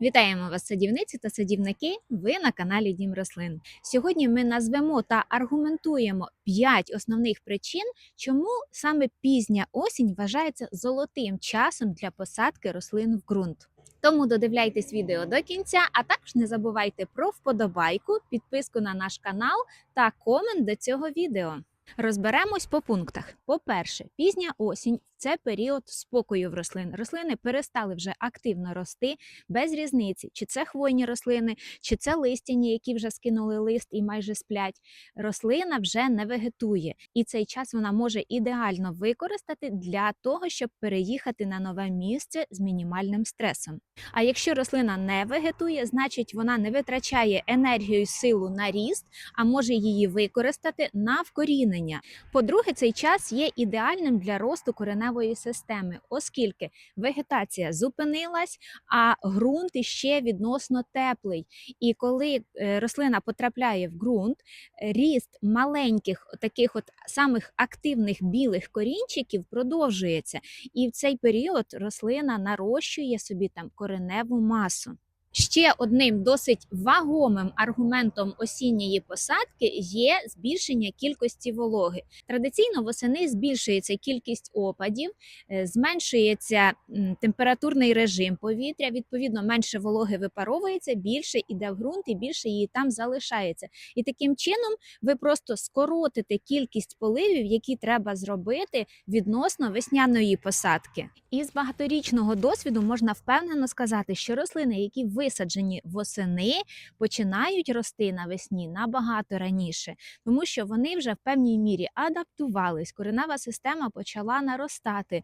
Вітаємо вас, садівниці та садівники. Ви на каналі Дім Рослин. Сьогодні ми назвемо та аргументуємо 5 основних причин, чому саме пізня осінь вважається золотим часом для посадки рослин в ґрунт. Тому додивляйтесь відео до кінця, а також не забувайте про вподобайку, підписку на наш канал та комент до цього відео. Розберемось по пунктах. По-перше, пізня осінь це період спокою в рослин. Рослини перестали вже активно рости без різниці, чи це хвойні рослини, чи це листяні, які вже скинули лист і майже сплять. Рослина вже не вегетує, і цей час вона може ідеально використати для того, щоб переїхати на нове місце з мінімальним стресом. А якщо рослина не вегетує, значить вона не витрачає енергію і силу на ріст, а може її використати на вкорінення. По-друге, цей час є ідеальним для росту кореневої системи, оскільки вегетація зупинилась, а ґрунт іще відносно теплий. І коли е, рослина потрапляє в ґрунт, ріст маленьких таких от самих активних білих корінчиків продовжується. І в цей період рослина нарощує собі там кореневу масу. Ще одним досить вагомим аргументом осінньої посадки є збільшення кількості вологи. Традиційно восени збільшується кількість опадів, е, зменшується температурний режим повітря. Відповідно, менше вологи випаровується, більше іде в ґрунт і більше її там залишається. І таким чином ви просто скоротите кількість поливів, які треба зробити відносно весняної посадки. Із багаторічного досвіду можна впевнено сказати, що рослини, які висаджені восени, починають рости навесні набагато раніше, тому що вони вже в певній мірі адаптувались, коренева система почала наростати,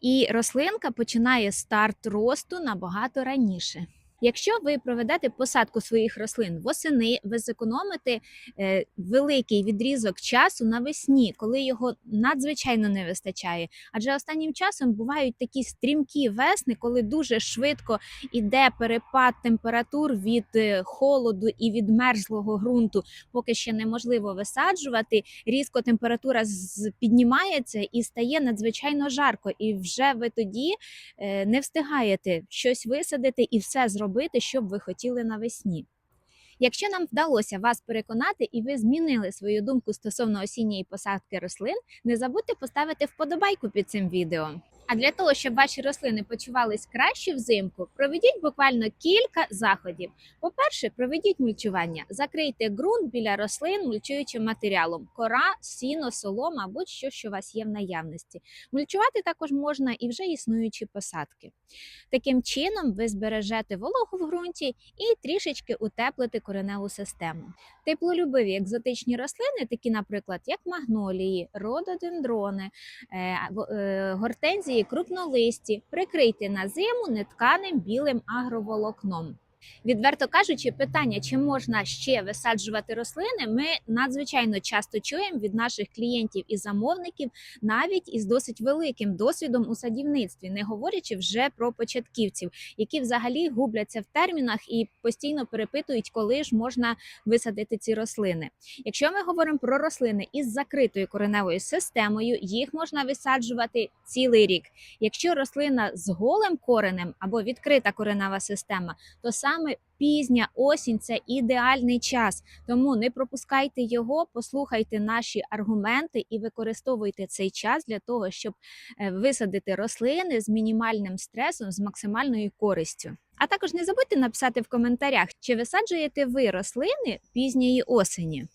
і рослинка починає старт росту набагато раніше. Якщо ви проведете посадку своїх рослин восени, ви зекономите е, великий відрізок часу навесні, коли його надзвичайно не вистачає. Адже останнім часом бувають такі стрімкі весни, коли дуже швидко іде перепад температур від е, холоду і від мерзлого ґрунту, поки ще неможливо висаджувати. Різко температура піднімається і стає надзвичайно жарко. І вже ви тоді е, не встигаєте щось висадити і все зробити, що б ви хотіли навесні. Якщо нам вдалося вас переконати і ви змінили свою думку стосовно осінньої посадки рослин, не забудьте поставити вподобайку під цим відео. А для того, щоб ваші рослини почувались краще взимку, проведіть буквально кілька заходів. По-перше, проведіть мульчування, закрийте ґрунт біля рослин мульчуючим матеріалом: кора, сіно, солома, будь-що, що у вас є в наявності. Мульчувати також можна і вже існуючі посадки. Таким чином, ви збережете вологу в ґрунті і трішечки утеплите кореневу систему. Теплолюбиві екзотичні рослини, такі, наприклад, як магнолії, рододендрони, е, е, гортензії, крупнолисті, прикрийте на зиму нетканим білим агроволокном. Відверто кажучи, питання, чи можна ще висаджувати рослини, ми надзвичайно часто чуємо від наших клієнтів і замовників, навіть із досить великим досвідом у садівництві, не говорячи вже про початківців, які взагалі губляться в термінах і постійно перепитують, коли ж можна висадити ці рослини. Якщо ми говоримо про рослини із закритою кореневою системою, їх можна висаджувати цілий рік. Якщо рослина з голим коренем або відкрита коренева система, то саме пізня осінь це ідеальний час. Тому не пропускайте його, послухайте наші аргументи і використовуйте цей час для того, щоб е, висадити рослини з мінімальним стресом, з максимальною користю. А також не забудьте написати в коментарях, чи висаджуєте ви рослини пізньої осені.